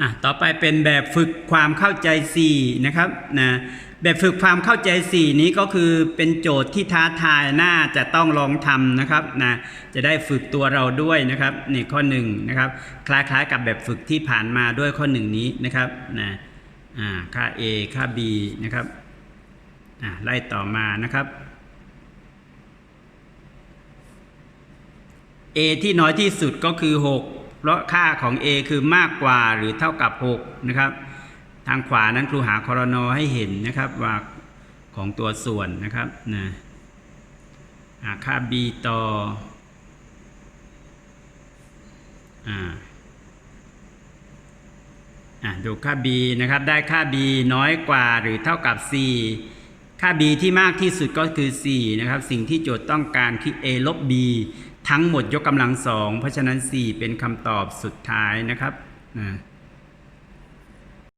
อะต่อไปเป็นแบบฝึกความเข้าใจ4นะครับนะแบบฝึกความเข้าใจ 4 นี้ก็คือเป็นโจทย์ที่ท้าทายน่าจะต้องลองทำนะครับนะจะได้ฝึกตัวเราด้วยนะครับนี่ข้อ1นะครับคล้ายๆกับแบบฝึกที่ผ่านมาด้วยข้อ 1 นี้นะครับนะอ่าค่า A ค่า B นะครับอ่าไล่ต่อมานะครับ a ที่น้อยที่สุดก็คือ 6 เพราะค่าของ a คือมากกว่าหรือเท่ากับ 6 นะครับ ทางขวานั้นครูหาคอรนอให้เห็นนะครับว่าของตัวส่วนนะครับนะหาค่า b ต่ออ่าอ่าดูค่า b นะครับ ได้ค่า b น้อยกว่าหรือเท่ากับ4ค่า b ที่มากที่สุดก็คือ 4 นะครับ สิ่งที่โจทย์ต้องการคือ a ลบ b ทั้งหมดยกกำลังสองเพราะฉะนั้น 4 เป็นคำตอบสุดท้ายนะครับนะ